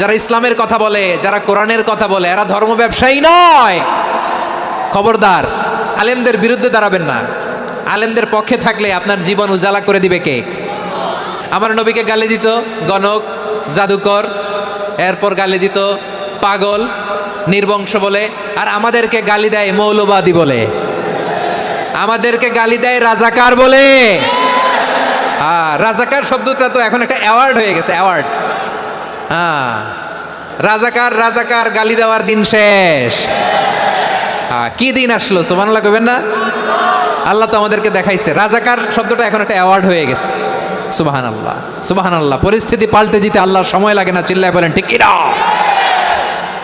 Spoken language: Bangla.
যারা ইসলামের কথা বলে, যারা কোরআনের কথা বলে, এরা ধর্ম ব্যবসায়ী নয়। খবরদার, আলেমদের বিরুদ্ধে দাঁড়াবেন না। আলেমদের পক্ষে থাকলে আপনার জীবন উজালা করে দিবে কে? আমার নবীকে গালি দিত গণক, জাদুকর, এরপর গালি দিত পাগল, নির্বংশ বলে, আর আমাদেরকে গালি দেয় মৌলবাদী বলে। আমাদেরকে গালি দেয় রাজাকার বলে। রাজাকার শব্দটা তো এখন একটা অ্যাওয়ার্ড হয়ে গেছে অ্যাওয়ার্ড হ্যাঁ। রাজাকার রাজাকার, গালি দেওয়ার দিন শেষ। হ্যাঁ কি দিন আসলো সোমানাল্লাহ কবেন না? আল্লাহ তো আমাদেরকে দেখাইছে। রাজাকার শব্দটা এখন একটা অ্যাওয়ার্ড হয়ে গেছে। সুবাহান আল্লাহ সুবাহান আল্লাহ পরিস্থিতি পাল্টে দিতে আল্লাহর সময় লাগে না, চিল্লায় বলেন, ঠিক কিনা?